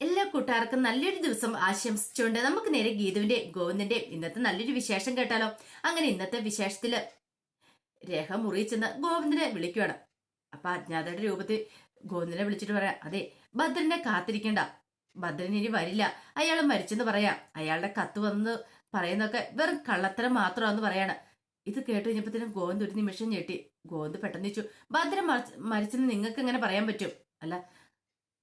എല്ലാ കൂട്ടുകാർക്കും നല്ലൊരു ദിവസം ആശംസിച്ചുകൊണ്ട് നമുക്ക് നേരെ ഗീതുവിന്റെ ഗോവിന്ദന്റെ ഇന്നത്തെ നല്ലൊരു വിശേഷം കേട്ടാലോ? അങ്ങനെ ഇന്നത്തെ വിശേഷത്തിൽ രേഖ മുറി ചെന്ന് ഗോവിന്ദനെ വിളിക്കുകയാണ് അപ്പൊ അജ്ഞാതയുടെ രൂപത്തിൽ ഗോവിന്ദനെ വിളിച്ചിട്ട് പറയാം അതെ ഭദ്രനെ കാത്തിരിക്കണ്ട. ഭദ്രൻ ഇനി വരില്ല. അയാൾ മരിച്ചെന്ന് പറയാം. അയാളുടെ കത്ത് വന്ന് പറയുന്നൊക്കെ വെറും കള്ളത്തരം മാത്രമാണെന്ന് പറയാണ്. ഇത് കേട്ട് കഴിഞ്ഞപ്പോഴത്തേനും ഗോവിന്ദ് ഒരു നിമിഷം ഞെട്ടി. ഗോവിന്ദ് പെട്ടെന്ന് ചോദിച്ചു ഭദ്രൻ മരിച്ചെന്ന് നിങ്ങൾക്ക് എങ്ങനെ പറയാൻ പറ്റും? അല്ല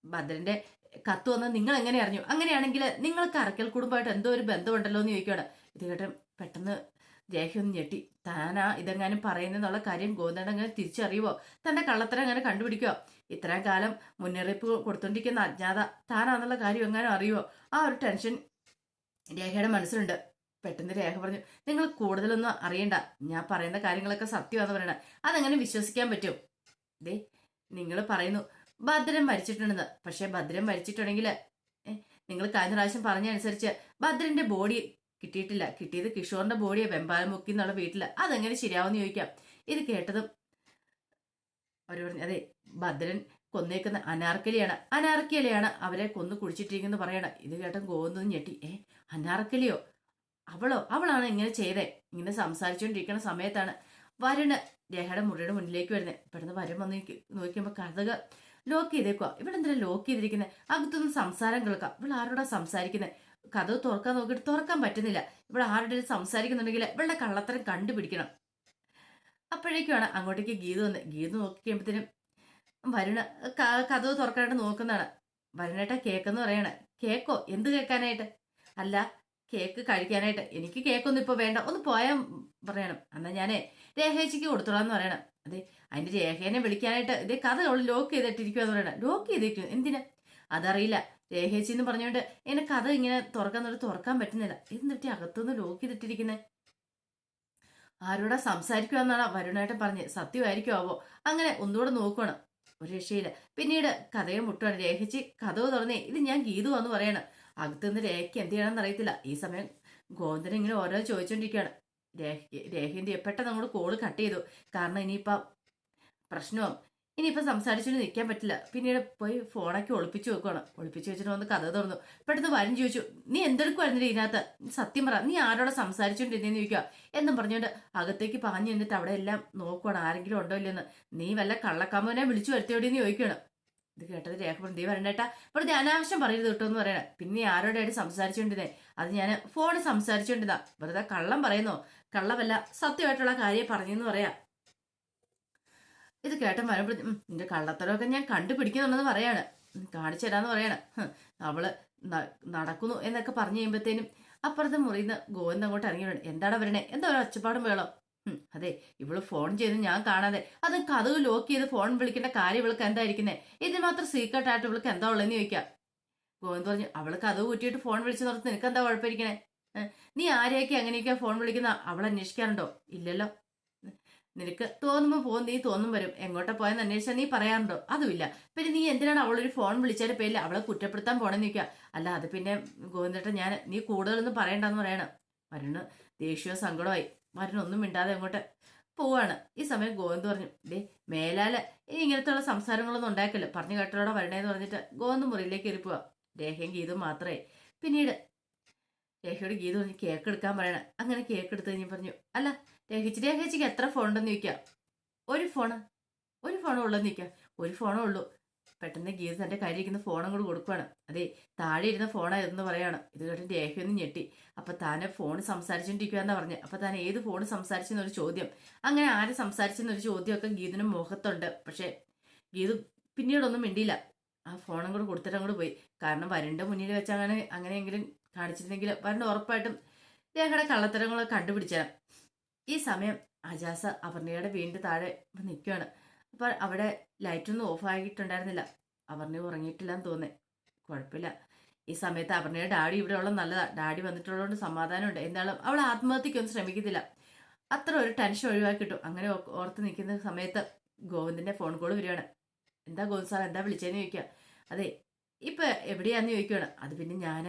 ഭദ്രന്റെ കത്ത് വന്ന് നിങ്ങൾ എങ്ങനെ അറിഞ്ഞു? അങ്ങനെയാണെങ്കിൽ നിങ്ങൾക്ക് അറക്കൽ കുടുംബമായിട്ട് എന്തോ ഒരു ബന്ധമുണ്ടല്ലോ എന്ന് ചോദിക്കുകയാണ് ഇത് കേട്ട് പെട്ടെന്ന് രേഖയൊന്ന് ഞെട്ടി. താനാ ഇതെങ്ങാനും പറയുന്നെന്നുള്ള കാര്യം ഗോവിന്ദൻ അങ്ങനെ തിരിച്ചറിയുവോ? തന്റെ കള്ളത്തരം അങ്ങനെ കണ്ടുപിടിക്കുവോ ഇത്രയും കാലം മുന്നറിയിപ്പ് കൊടുത്തോണ്ടിരിക്കുന്ന അജ്ഞാത താനാന്നുള്ള കാര്യം എങ്ങാനും അറിയുവോ? ആ ഒരു ടെൻഷൻ രേഖയുടെ മനസ്സിലുണ്ട്. പെട്ടെന്ന് രേഖ പറഞ്ഞു നിങ്ങൾ കൂടുതലൊന്നും അറിയണ്ട. ഞാൻ പറയുന്ന കാര്യങ്ങളൊക്കെ സത്യമാണെന്ന് പറയണേ. അതെങ്ങനെ വിശ്വസിക്കാൻ പറ്റും? ദേ നിങ്ങൾ പറയുന്നു ഭദ്രൻ മരിച്ചിട്ടുണ്ടെന്ന്. പക്ഷെ ഭദ്രൻ മരിച്ചിട്ടുണ്ടെങ്കിൽ നിങ്ങൾ കഴിഞ്ഞ പ്രാവശ്യം പറഞ്ഞനുസരിച്ച് ഭദ്രന്റെ ബോഡി കിട്ടിയിട്ടില്ല. കിട്ടിയത് കിഷോറിന്റെ ബോഡിയെ വെമ്പാലം മുക്കി എന്നുള്ള വീട്ടിൽ. അതെങ്ങനെ ശരിയാവുമെന്ന് ചോദിക്കാം. ഇത് കേട്ടതും അവർ പറഞ്ഞു അതെ ഭദ്രൻ കൊന്നേക്കുന്ന അനാർക്കലിയാണ്. അനാർക്കലിയാണ് അവരെ കൊന്നു കുടിച്ചിട്ടിരിക്കുന്നു പറയണം. ഇത് കേട്ടൻ ഗോവെന്ന് ഞെട്ടി. ഏ അനാർക്കലിയോ? അവളോ? അവളാണ് ഇങ്ങനെ ചെയ്തേ? ഇങ്ങനെ സംസാരിച്ചുകൊണ്ടിരിക്കുന്ന സമയത്താണ്. വരുണ് രേഖയുടെ മുറിയുടെ മുന്നിലേക്ക് വരുന്നത് പെട്ടെന്ന് വരും വന്ന് നോക്കി- നോക്കിയപ്പോൾ കഥക ലോക്ക് ചെയ്തേക്കുക ഇവിടെ എന്തിനാ ലോക്ക് ചെയ്തിരിക്കുന്നത് അകത്തുനിന്ന് സംസാരം കേൾക്കാം. ഇവിടെ ആരോടാ സംസാരിക്കുന്നത് കഥ തുറക്കാൻ നോക്കിയിട്ട് തുറക്കാൻ പറ്റുന്നില്ല. ഇവിടെ ആരുടെ സംസാരിക്കുന്നുണ്ടെങ്കിൽ ഇവളുടെ കള്ളത്തരം കണ്ടുപിടിക്കണം. അപ്പോഴേക്കുമാണ് അങ്ങോട്ടേക്ക് ഗീത വന്ന്. ഗീത നോക്കി കഴിയുമ്പോഴത്തേനും വരുണ കഥ തുറക്കാനായിട്ട് നോക്കുന്നതാണ്. വരുണേട്ട കേക്കെന്ന് പറയണ. കേക്കോ? എന്ത് കേൾക്കാനായിട്ട് അല്ല കേക്ക് കഴിക്കാനായിട്ട്. എനിക്ക് കേക്കൊന്നും ഇപ്പോൾ വേണ്ട. ഒന്ന് പോയാൽ പറയണം. എന്നാ ഞാനേ രേഹേച്ചിക്ക് കൊടുത്തോളാം എന്ന് പറയണം. അതെ അതിന്റെ രേഖേനെ വിളിക്കാനായിട്ട് ഇതേ കഥ ലോക്ക് ചെയ്തിട്ടിരിക്കുക എന്ന് പറയണം ലോക്ക് ചെയ്തിരിക്കുന്നു. എന്തിനാ? അതറിയില്ല. രേഖേച്ചി എന്ന് പറഞ്ഞുകൊണ്ട് എന്നെ കഥ ഇങ്ങനെ തുറക്കാൻ തൊട്ട് തുറക്കാൻ പറ്റുന്നില്ല. എന്നിട്ട് അകത്തുനിന്ന് ലോക്ക് ചെയ്തിട്ടിരിക്കുന്നത് ആരോടാ സംസാരിക്കുക എന്നാണ് വരുണായിട്ട് പറഞ്ഞ് സത്യമായിരിക്കും ആവോ? അങ്ങനെ ഒന്നുകൂടെ നോക്കണം ഒരു രക്ഷയില്ല. പിന്നീട് കഥയെ മുട്ടുവാണ്. രേഖച്ചി കഥവ് തുറന്നേ ഇത് ഞാൻ ഗീതു എന്ന് പറയണം. അകത്തുനിന്ന് രേഖയ്ക്ക് എന്ത് ചെയ്യണമെന്ന് അറിയത്തില്ല. ഈ സമയം ഗോവിന്ദൻ ഇങ്ങനെ ഓരോ ചോദിച്ചോണ്ടിരിക്കുകയാണ് രേഖ രേഖേന്റെ പെട്ടെന്ന് അങ്ങോട്ട് കോൾ കട്ട് ചെയ്തു. കാരണം ഇനിയിപ്പം പ്രശ്നവും ഇനിയിപ്പം സംസാരിച്ചിട്ട് നിൽക്കാൻ പറ്റില്ല. പിന്നീട് പോയി ഫോണൊക്കെ ഒളിപ്പിച്ചു വെക്കുവാണ്. ഒളിപ്പിച്ചു വെച്ചിട്ട് വന്ന് കഥ തുറന്നു. പെട്ടെന്ന് വരും ചോദിച്ചു നീ എന്തെടുക്കുമായിരുന്നു ഇതിനകത്ത്? സത്യം പറ നീ ആരോടെ സംസാരിച്ചുകൊണ്ടിരുന്നെന്ന് ചോദിക്കുക എന്നും പറഞ്ഞുകൊണ്ട് അകത്തേക്ക് പാഞ്ഞു നിന്നിട്ട് അവിടെ എല്ലാം നോക്കുവാണ്. ആരെങ്കിലും ഉണ്ടോ ഇല്ലെന്ന് നീ വല്ല കള്ളക്കാമ്പനെ വിളിച്ചു വരുത്തിയോടെന്ന് ചോദിക്കുകയാണ് ഇത് കേട്ടത് രേഖപ്പെടും നീ വരണ്ടേട്ടാ വെറുതെ അനാവശ്യം പറയരുത് കേട്ടോ എന്ന് പറയണേ. പിന്നെ ആരോടായിട്ട് സംസാരിച്ചുകൊണ്ടിരുന്നേ അത് ഞാൻ ഫോണിൽ സംസാരിച്ചുകൊണ്ടിരുന്ന വെറുതെ കള്ളം പറയുന്നോ? കള്ളമല്ല സത്യമായിട്ടുള്ള കാര്യം പറഞ്ഞെന്ന് പറയാം. ഇത് കേട്ടൻ വരുമ്പോഴത്തേ നിന്റെ കള്ളത്തരമൊക്കെ ഞാൻ കണ്ടുപിടിക്കുന്നുണ്ടെന്ന് പറയാണ്. കാണിച്ചു തരാന്ന് പറയാണ്. അവൾ നടക്കുന്നു എന്നൊക്കെ പറഞ്ഞു കഴിയുമ്പോഴത്തേനും അപ്പുറത്തെ മുറിയിൽ ഗോവിന്ദ അങ്ങോട്ട് ഇറങ്ങി വരണം എന്താണ് വരണേ? എന്താ ഒരു ഒച്ചപ്പാടും വേളോ അതെ ഇവൾ ഫോൺ ചെയ്ത് ഞാൻ കാണാതെ. അത് കഥവ് ലോക്ക് ചെയ്ത് ഫോൺ വിളിക്കേണ്ട കാര്യം ഇവൾക്ക് എന്തായിരിക്കുന്നേ ഇതിന് മാത്രം സീക്രട്ട് ആയിട്ട് ഇവൾക്ക് എന്താ ഉള്ളതെന്ന് ചോദിക്കാം. ഗോവിന്ദ് പറഞ്ഞു അവൾക്ക് കഥവ് കൂട്ടിയിട്ട് ഫോൺ വിളിച്ചു നിർത്തി നിനക്ക് എന്താ കുഴപ്പമിരിക്കണേ? ഏ, നീ ആരെയൊക്കെ അങ്ങനെയൊക്കെ ഫോൺ വിളിക്കുന്ന അവൾ അന്വേഷിക്കാറുണ്ടോ? ഇല്ലല്ലോ. നിനക്ക് തോന്നുമ്പോൾ പോകും നീ തോന്നും വരും. എങ്ങോട്ടാ പോയെന്ന് അന്വേഷിച്ചാൽ നീ പറയാറുണ്ടോ? അതുമില്ല. പിന്നെ നീ എന്തിനാണ് അവളൊരു ഫോൺ വിളിച്ചതിന്റെ പേരിൽ അവളെ കുറ്റപ്പെടുത്താൻ പോണെന്ന് നിൽക്കുക അല്ല അത് പിന്നെ ഗോവിന്ദേട്ടൻ ഞാൻ നീ കൂടുതലൊന്നും പറയണ്ടെന്ന് പറയണം. വരുണ് ദേഷ്യവും സങ്കടമായി വരണൊന്നും മിണ്ടാതെ അങ്ങോട്ട് പോവാണ്. ഈ സമയം ഗോവിന്ദ് പറഞ്ഞു ഡേ മേലാൽ ഇനി ഇങ്ങനത്തെയുള്ള സംസാരങ്ങളൊന്നും ഉണ്ടാക്കല്ലോ? പറഞ്ഞു കേട്ടോടെ വരണേന്ന് പറഞ്ഞിട്ട് ഗോവിന്ദ് മുറിയിലേക്ക് ഇരിപ്പുക ദേഹം ഗീതും മാത്രമേ പിന്നീട് രേഖയോട് ഗീത പറഞ്ഞു കേക്ക് എടുക്കാൻ പറയണം. അങ്ങനെ കേക്ക് എടുത്ത് കഴിഞ്ഞ് പറഞ്ഞു അല്ല രേഖിച്ച് രേഖിച്ചിക്ക് എത്ര ഫോൺ ഉണ്ടെന്ന് ചോദിക്കാം. ഒരു ഫോണ് ഒരു ഫോണേ ഉള്ളെന്ന് ചോദിക്കാം. ഒരു ഫോണേ ഉള്ളൂ. പെട്ടെന്ന് ഗീത തന്റെ കയ്യിലിരിക്കുന്ന ഫോണും കൂടി കൊടുക്കുകയാണ് അതെ താഴെ ഇരുന്ന ഫോണായിരുന്നു പറയാണ്. ഇത് കേട്ടിട്ട് രേഖയൊന്നും ഞെട്ടി. അപ്പം താനെ ഫോൺ സംസാരിച്ചുകൊണ്ടിരിക്കുകയെന്നാണ് പറഞ്ഞത് അപ്പം താൻ ഏത് ഫോൺ സംസാരിച്ചെന്നൊരു ചോദ്യം. അങ്ങനെ ആര് സംസാരിച്ചെന്നൊരു ചോദ്യമൊക്കെ ഗീതിന് മുഖത്തുണ്ട്. പക്ഷേ ഗീത് പിന്നീടൊന്നും മിണ്ടിയില്ല. ആ ഫോണും കൂടെ കൊടുത്തിട്ട് അങ്ങോട്ട് പോയി. കാരണം വരണ്ട മുന്നിൽ വെച്ച് അങ്ങനെ അങ്ങനെയെങ്കിലും കാണിച്ചിരുന്നെങ്കിൽ വരുണ് ഉറപ്പായിട്ടും രേഖയുടെ കള്ളത്തരങ്ങളൊക്കെ കണ്ടുപിടിച്ചാൽ ഈ സമയം അജാസ അപർണയുടെ വീണ്ടും താഴെ നിൽക്കുകയാണ്. അപ്പൊ അവിടെ ലൈറ്റൊന്നും ഓഫ് ആക്കിയിട്ടുണ്ടായിരുന്നില്ല അപർണ ഉറങ്ങിയിട്ടില്ലെന്ന് തോന്നേ കുഴപ്പമില്ല. ഈ സമയത്ത് അപർണയുടെ ഡാഡി ഇവിടെ ഉള്ള നല്ലതാ. ഡാഡി വന്നിട്ടുള്ളതുകൊണ്ട് സമാധാനമുണ്ട്. എന്തായാലും അവൾ ആത്മഹത്യക്കൊന്നും ശ്രമിക്കത്തില്ല അത്ര ഒരു ടെൻഷൻ ഒഴിവാക്കി കിട്ടും അങ്ങനെ ഓർത്ത് നിൽക്കുന്ന സമയത്ത് ഗോവിന്ദിന്റെ ഫോൺ കോൾ വരികയാണ്. എന്താ ഗോവിന്ദ് സാർ എന്താ വിളിച്ചതെന്ന് ചോദിക്കുക? അതെ ഇപ്പൊ എവിടെയാന്ന് ചോദിക്കുകയാണ്. അത് പിന്നെ ഞാൻ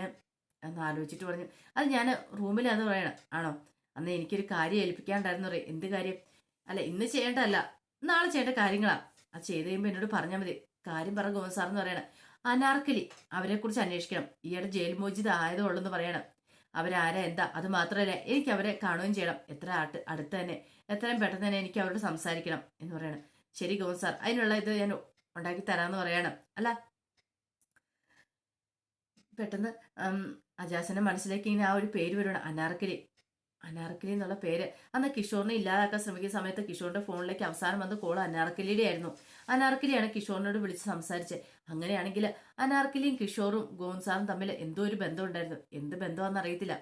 ഒന്ന് ആലോചിച്ചിട്ട് പറഞ്ഞു. അത് ഞാൻ റൂമിൽ അത് പറയണം. ആണോ? അന്ന് എനിക്കൊരു കാര്യം ഏൽപ്പിക്കാണ്ടായിരുന്നു. പറയും എന്ത് കാര്യം? അല്ല ഇന്ന് ചെയ്യേണ്ടതല്ല. നാളെ ചെയ്യേണ്ട കാര്യങ്ങളാണ് അത് ചെയ്ത് കഴിയുമ്പോൾ എന്നോട് പറഞ്ഞാൽ മതി. കാര്യം പറ ഗോവൻ എന്ന് പറയണം. അനാർക്കലി അവരെക്കുറിച്ച് അന്വേഷിക്കണം. ഈയിടെ ജയിൽ മോചിത ആയതുള്ളെന്ന് പറയണം. അവരാരാ എന്താ? അത് മാത്രമല്ല എനിക്ക് അവരെ കാണുകയും ചെയ്യണം. എത്ര ആട്ട് അടുത്ത് തന്നെ എത്രയും പെട്ടെന്ന് തന്നെ എനിക്ക് അവരോട് സംസാരിക്കണം എന്ന് പറയണം. ശരി ഗോവൻ അതിനുള്ള ഇത് ഞാൻ ഉണ്ടാക്കി തരാമെന്ന് പറയണം. അല്ല പെട്ടെന്ന് അജാസന്റെ മനസ്സിലേക്ക് ഇങ്ങനെ ആ ഒരു പേര് വരുവാണ്. അനാർക്കലി. അനാർക്കലി എന്നുള്ള പേര്. അന്ന് കിഷോറിനെ ഇല്ലാതാക്കാൻ ശ്രമിക്കുന്ന സമയത്ത് കിഷോറിന്റെ ഫോണിലേക്ക് അവസാനം വന്ന കോൾ അനാർക്കലിയുടെ ആയിരുന്നു. അനാർക്കലിയാണ് കിഷോറിനോട് വിളിച്ച് സംസാരിച്ചത്. അങ്ങനെയാണെങ്കിൽ അനാർക്കലിയും കിഷോറും ഗോൻസാറും തമ്മിൽ എന്തോ ഒരു ബന്ധം ഉണ്ടായിരുന്നു. എന്ത് ബന്ധമാണെന്ന് അറിയത്തില്ല.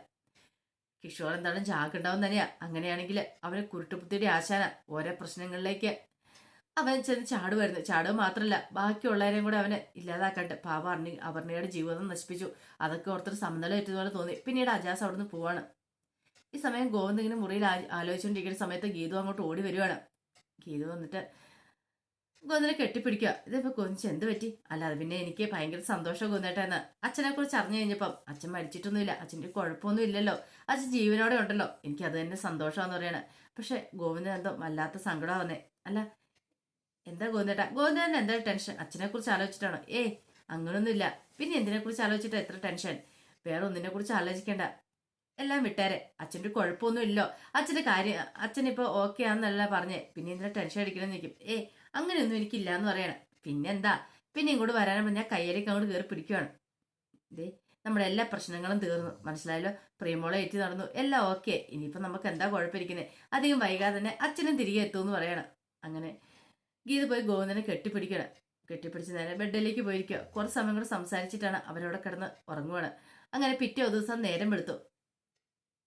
കിഷോർ എന്താണ് ജാഗുണ്ടാവും തന്നെയാ. അങ്ങനെയാണെങ്കിൽ അവന് കുരുട്ടുപുത്തിയുടെ ആശാന. ഓരോ പ്രശ്നങ്ങളിലേക്ക് അവൻ ചെന്ന് ചാടുമായിരുന്നു ചാടുക മാത്രമല്ല ബാക്കിയുള്ളവരെയും കൂടെ അവനെ ഇല്ലാതാക്കട്ടെ പാവ അർണി അവർണിയുടെ ജീവിതം നശിപ്പിച്ചു. അതൊക്കെ ഓർത്തൊരു സമനില ഏറ്റതുപോലെ തോന്നി. പിന്നീട് അജാസ് അവിടുന്ന് പോവാണ്. ഈ സമയം ഗോവിന്ദ് ഇങ്ങനെ മുറിയിൽ ആലോചിച്ചുകൊണ്ടിരിക്കുന്ന സമയത്ത് ഗീതു അങ്ങോട്ട് ഓടി വരുവാണ്. ഗീതു വന്നിട്ട് ഗോവിന്ദനെ കെട്ടിപ്പിടിക്കുക. ഇതിപ്പോ കൊഞ്ച് എന്ത് പറ്റി? അല്ലാതെ പിന്നെ എനിക്ക് ഭയങ്കര സന്തോഷം കൊന്നേട്ടെന്ന് അച്ഛനെ കുറിച്ച് അറിഞ്ഞു കഴിഞ്ഞപ്പം അച്ഛൻ മരിച്ചിട്ടൊന്നുമില്ല. അച്ഛന്റെ കുഴപ്പമൊന്നും ഇല്ലല്ലോ. അച്ഛൻ ജീവനോടെ ഉണ്ടല്ലോ. എനിക്ക് അത് തന്നെ സന്തോഷമാണെന്ന് പറയാണ്. പക്ഷെ ഗോവിന്ദൻ എന്തോ വല്ലാത്ത സങ്കടം അല്ല എന്താ ഗോവിന്ദേട്ടാ? ഗോവിന്ദൻ എന്താ ടെൻഷൻ? അച്ഛനെ കുറിച്ച് ആലോചിച്ചിട്ടാണോ? ഏയ് അങ്ങനൊന്നുമില്ല. പിന്നെ എന്തിനെ കുറിച്ച് ആലോചിച്ചിട്ട് എത്ര ടെൻഷൻ? വേറെ ഒന്നിനെ കുറിച്ച് ആലോചിക്കേണ്ട. എല്ലാം വിട്ടേരെ. അച്ഛന്റെ കുഴപ്പമൊന്നും ഇല്ലോ. അച്ഛന്റെ കാര്യം അച്ഛൻ ഓക്കെ ആണെന്നല്ല പറഞ്ഞേ. പിന്നെ എന്തിനാ ടെൻഷൻ അടിക്കണമെന്ന് നിൽക്കും ഏ അങ്ങനെയൊന്നും എനിക്കില്ല എന്ന് പറയണം. പിന്നെന്താ? പിന്നെ ഇങ്ങോട്ട് വരാനും ഞാൻ കയ്യിലേക്ക് അങ്ങോട്ട് കയറി പിടിക്കുവാണ്. ദേ നമ്മുടെ എല്ലാ പ്രശ്നങ്ങളും തീർന്നു. മനസ്സിലായല്ലോ? പ്രിയമോളെ ഏറ്റി നടന്നു. എല്ലാം ഓക്കെ. ഇനിയിപ്പോൾ നമുക്ക് എന്താ കുഴപ്പമിരിക്കുന്നത് അധികം വൈകാതെ തന്നെ അച്ഛനും തിരികെ എത്തുമെന്ന് പറയണം. അങ്ങനെ ഗീത പോയി ഗോവിന്ദനെ കെട്ടിപ്പിടിക്കണം. കെട്ടിപ്പിടിച്ച് നേരെ ബെഡിലേക്ക് പോയിരിക്കുക. കുറച്ച് സമയം കൂടെ സംസാരിച്ചിട്ടാണ് അവരവിടെ കിടന്ന് ഉറങ്ങുവാണ്. അങ്ങനെ പിറ്റേ ദിവസം നേരം വെളുത്തു.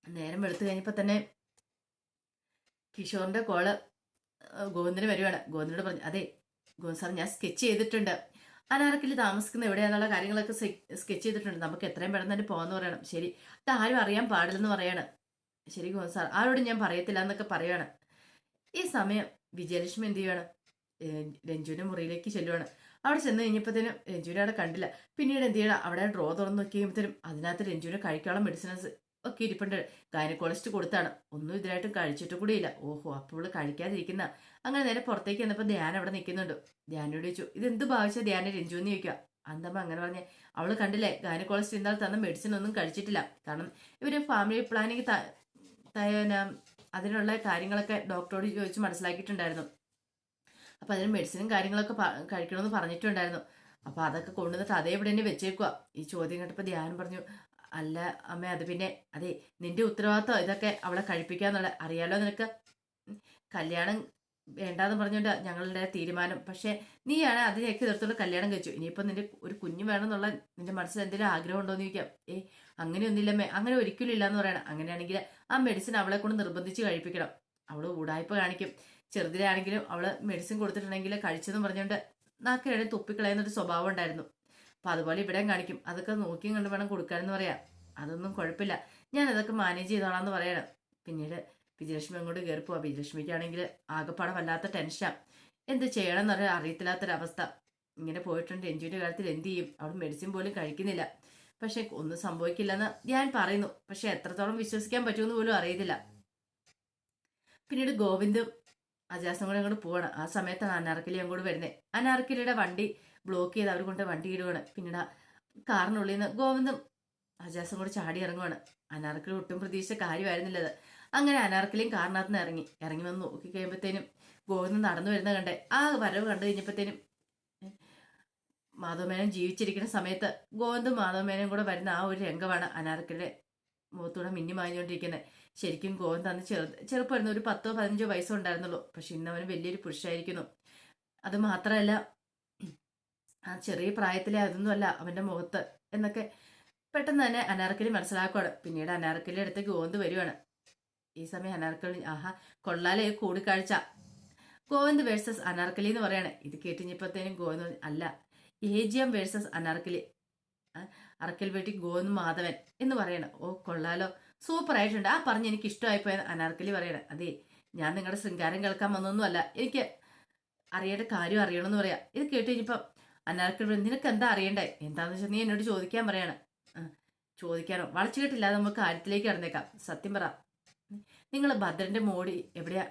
നേരം വെളുത്തു കഴിഞ്ഞപ്പോൾ തന്നെ കിഷോറിന്റെ കോൾ ഗോവിന്ദന് വരുവാണ്. ഗോവിന്ദനോട് പറഞ്ഞു അതെ ഗോവിന്ദ് സാർ ഞാൻ സ്കെച്ച് ചെയ്തിട്ടുണ്ട്. അനാർക്കിൽ താമസിക്കുന്ന എവിടെയാണെന്നുള്ള കാര്യങ്ങളൊക്കെ സ്കെച്ച് ചെയ്തിട്ടുണ്ട്. നമുക്ക് എത്രയും പെട്ടെന്ന് തന്നെ പോകാന്ന് പറയണം. ശരി ഇത് ആരും അറിയാൻ പാടില്ലെന്ന് പറയാണ്. ശരി ഗോവിന്ദ് സാർ ആരോടും ഞാൻ പറയത്തില്ല എന്നൊക്കെ പറയാണ്. ഈ സമയം വിജയലക്ഷ്മി എന്ത് ചെയ്യാണ് രഞ്ജുവിന്റെ മുറിയിലേക്ക് ചെല്ലുവാണ്. അവിടെ ചെന്ന് കഴിഞ്ഞപ്പോഴത്തേനും രഞ്ജുവിനെ അവിടെ കണ്ടില്ല. പിന്നീട് എന്ത് ചെയ്യണം? അവിടെ ഡ്രോ തുറന്നു നോക്കിയപ്പോഴത്തേനും അതിനകത്ത് രഞ്ജുവിനെ കഴിക്കാനുള്ള മെഡിസിൻസ് ഒക്കെ ഇരിപ്പുണ്ട്. ഗൈനക്കോളജിസ്റ്റ് കൊടുത്താണ്. ഒന്നും ഇതിനായിട്ടും കഴിച്ചിട്ട് കൂടിയില്ല ഓഹോ അപ്പോൾ കഴിക്കാതിരിക്കുന്ന. അങ്ങനെ നേരെ പുറത്തേക്ക് വന്നപ്പോൾ ധ്യാൻ അവിടെ നിൽക്കുന്നുണ്ട്. ധ്യാനോട് ചോദിച്ചു ഇതെന്ത് ഭാവിച്ച ധ്യാനം രഞ്ജു എന്ന് ചോദിക്കുക? അന്തമ്മ അങ്ങനെ പറഞ്ഞ് അവൾ കണ്ടില്ലേ ഗൈനക്കോളജിസ്റ്റ് ഇന്നാൾ തന്ന മെഡിസിൻ ഒന്നും കഴിച്ചിട്ടില്ല. കാരണം ഇവർ ഫാമിലി പ്ലാനിങ് അതിനുള്ള കാര്യങ്ങളൊക്കെ ഡോക്ടറോട് ചോദിച്ച് മനസ്സിലാക്കിയിട്ടുണ്ടായിരുന്നു. അപ്പൊ അതിന് മെഡിസിനും കാര്യങ്ങളൊക്കെ കഴിക്കണമെന്ന് പറഞ്ഞിട്ടുണ്ടായിരുന്നു. അപ്പോൾ അതൊക്കെ കൊണ്ടുവന്നിട്ട് അതേ ഇവിടെ തന്നെ വെച്ചേക്കുക ഈ ചോദ്യം കേട്ടപ്പോൾ ധ്യാനം പറഞ്ഞു അല്ല അമ്മ അത് പിന്നെ അതെ നിന്റെ ഉത്തരവാദിത്വം ഇതൊക്കെ അവളെ കഴിപ്പിക്കാന്നുള്ള. അറിയാലോ നിനക്ക്? കല്യാണം വേണ്ടാന്ന് പറഞ്ഞുകൊണ്ട് ഞങ്ങളുടെ തീരുമാനം. പക്ഷെ നീയാണ് അതിനെയൊക്കെ എതിർത്തുള്ള കല്യാണം കഴിച്ചു ഇനിയിപ്പോൾ നിന്റെ ഒരു കുഞ്ഞു വേണമെന്നുള്ള നിന്റെ മനസ്സിൽ എന്തെങ്കിലും ആഗ്രഹം ഉണ്ടോ എന്ന് ചോദിക്കാം. ഏ അങ്ങനെയൊന്നുമില്ലമ്മേ അങ്ങനെ ഒരിക്കലും ഇല്ലാന്ന് പറയണം. അങ്ങനെയാണെങ്കിൽ ആ മെഡിസിൻ അവളെ കൊണ്ട് നിർബന്ധിച്ച് കഴിപ്പിക്കണം. അവൾ ഊടായ്പ കാണിക്കും. ചെറുതിലാണെങ്കിലും അവൾ മെഡിസിൻ കൊടുത്തിട്ടുണ്ടെങ്കിൽ കഴിച്ചെന്ന് പറഞ്ഞുകൊണ്ട് നാക്കിനിടെ തുപ്പിക്കളയുന്നൊരു സ്വഭാവം ഉണ്ടായിരുന്നു. അപ്പൊ അതുപോലെ ഇവിടെയും കാണിക്കും. അതൊക്കെ നോക്കിയും കണ്ട് വേണം കൊടുക്കാനെന്ന് പറയാം. അതൊന്നും കുഴപ്പമില്ല. ഞാൻ അതൊക്കെ മാനേജ് ചെയ്തോളാന്ന് പറയണം. പിന്നീട് വിജയലക്ഷ്മി അങ്ങോട്ട് കയറി പോവാ. വിജയലക്ഷ്മിക്കാണെങ്കിൽ ആകെപ്പാടെ വല്ലാത്ത ടെൻഷൻ എന്ത് ചെയ്യണം എന്നറിയാൻ അറിയത്തില്ലാത്തൊരവസ്ഥ. ഇങ്ങനെ പോയിട്ടുണ്ട്. എൻജിയുടെ കാര്യത്തിൽ എന്ത് ചെയ്യും? അവൾ മെഡിസിൻ പോലും കഴിക്കുന്നില്ല. പക്ഷെ ഒന്നും സംഭവിക്കില്ലെന്ന് ഞാൻ പറയുന്നു. പക്ഷെ എത്രത്തോളം വിശ്വസിക്കാൻ പറ്റുമെന്ന് പോലും അറിയത്തില്ല. പിന്നീട് ഗോവിന്ദും അജാസും കൂടെ അങ്ങോട്ട് പോവാണ്. ആ സമയത്താണ് അനാർക്കലി അങ്ങോട്ട് വരുന്നത് അനാർക്കലിയുടെ വണ്ടി ബ്ലോക്ക് ചെയ്ത് അവർ കൊണ്ട് വണ്ടി ഇടുകയാണ് പിന്നീട് കാറിനുള്ളിൽ നിന്ന് ഗോവിന്ദും അജാസും കൂടെ ചാടി ഇറങ്ങുവാണ്. അനാർക്കലി ഒട്ടും പ്രതീക്ഷിച്ച കാര്യമായിരുന്നില്ലത് അങ്ങനെ അനാർക്കലിയും കാറിനകത്ത് നിന്ന് ഇറങ്ങി. ഇറങ്ങി വന്ന് നോക്കി കഴിയുമ്പോഴത്തേനും ഗോവിന്ദൻ നടന്നു വരുന്ന കണ്ടേ. ആ വരവ് കണ്ടു കഴിഞ്ഞപ്പോഴത്തേനും മാധവമേനൻ ജീവിച്ചിരിക്കുന്ന സമയത്ത് ഗോവിന്ദും മാധവമേനയും കൂടെ വരുന്ന ആ ഒരു രംഗമാണ് അനാർക്കലിയുടെ മുഖത്തൂടെ മിന്നി മാഞ്ഞുകൊണ്ടിരിക്കുന്നത് ശരിക്കും ഗോവിന്ദ് അന്ന് ചെറു ചെറുപ്പമായിരുന്നു ഒരു പത്തോ പതിനഞ്ചോ വയസ്സോ ഉണ്ടായിരുന്നുള്ളൂ പക്ഷെ ഇന്ന് അവന് വലിയൊരു പുരുഷായിരിക്കുന്നു അത് മാത്രമല്ല ആ ചെറിയ പ്രായത്തിലെ അതൊന്നുമല്ല അവന്റെ മുഖത്ത് എന്നൊക്കെ പെട്ടെന്ന് തന്നെ അനാർക്കലി മനസ്സിലാക്കുവാണ്. പിന്നീട് അനാർക്കലി അടുത്തേക്ക് ഗോവിന്ദ് വരുവാണ്. ഈ സമയം അനാർക്കലി ആഹാ കൊള്ളാലേ കൂടിക്കാഴ്ച. ഗോവന്ത് വേഴ്സസ് അനാർക്കലി എന്ന് പറയാണ്. ഇത് കേട്ടിഞ്ഞപ്പോഴത്തേനും ഗോവിന്ദ് അല്ല ഏജിയം വേഴ്സസ് അനാർക്കലി അറക്കൽ വീട്ടിൽ ഗോവിന്ദ് മാധവൻ എന്ന് പറയണം. ഓ കൊള്ളാലോ. സൂപ്പർ ആയിട്ടുണ്ട് ആ പറഞ്ഞ് എനിക്ക് ഇഷ്ടമായിപ്പോയ അനാർക്കലി പറയണം. അതെ ഞാൻ നിങ്ങളുടെ ശൃംഗാരം കേൾക്കാൻ വന്നൊന്നുമല്ല. എനിക്ക് അറിയേണ്ട കാര്യം അറിയണമെന്ന് പറയാം. ഇത് കേട്ട് കഴിഞ്ഞപ്പം അനാർക്കലി നിനക്ക് എന്താ അറിയണ്ടേ? എന്താണെന്ന് വെച്ചാൽ നീ എന്നോട് ചോദിക്കാൻ പറയാണ്. ചോദിക്കാനോ? വളച്ചു കേട്ടില്ലാതെ നമുക്ക് കാര്യത്തിലേക്ക് ഇറന്നേക്കാം സത്യം പറ. നിങ്ങൾ ഭദ്രന്റെ മോടി എവിടെയാ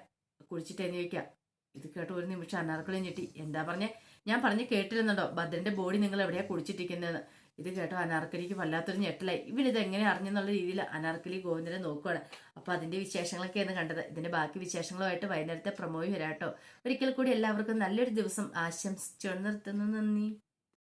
കുഴിച്ചിട്ടെന്ന് ചോദിക്കാം. ഇത് കേട്ട് ഒരു നിമിഷം അനാർക്കളി ഞെട്ടി. എന്താ പറഞ്ഞേ? ഞാൻ പറഞ്ഞ് കേട്ടിരുന്നുണ്ടോ ഭദ്രന്റെ ബോഡി നിങ്ങൾ എവിടെയാ കുടിച്ചിട്ടിരിക്കുന്നതെന്ന് ഇത് കേട്ടോ അനാർക്കലിക്ക് വല്ലാത്തൊരു ഞെട്ടലായി. ഇവനിത് എങ്ങനെ അറിഞ്ഞെന്നുള്ള രീതിയിൽ അനാർക്കലി ഗോവിന്ദനെ നോക്കുകയാണ് അപ്പൊ അതിന്റെ വിശേഷങ്ങളൊക്കെയാണ് കണ്ടത്. ഇതിന്റെ ബാക്കി വിശേഷങ്ങളുമായിട്ട് വൈകുന്നേരത്തെ പ്രമോയി വരാട്ടോ ഒരിക്കൽ കൂടി എല്ലാവർക്കും നല്ലൊരു ദിവസം ആശംസിച്ചു നിർത്തുന്നു. നന്ദി.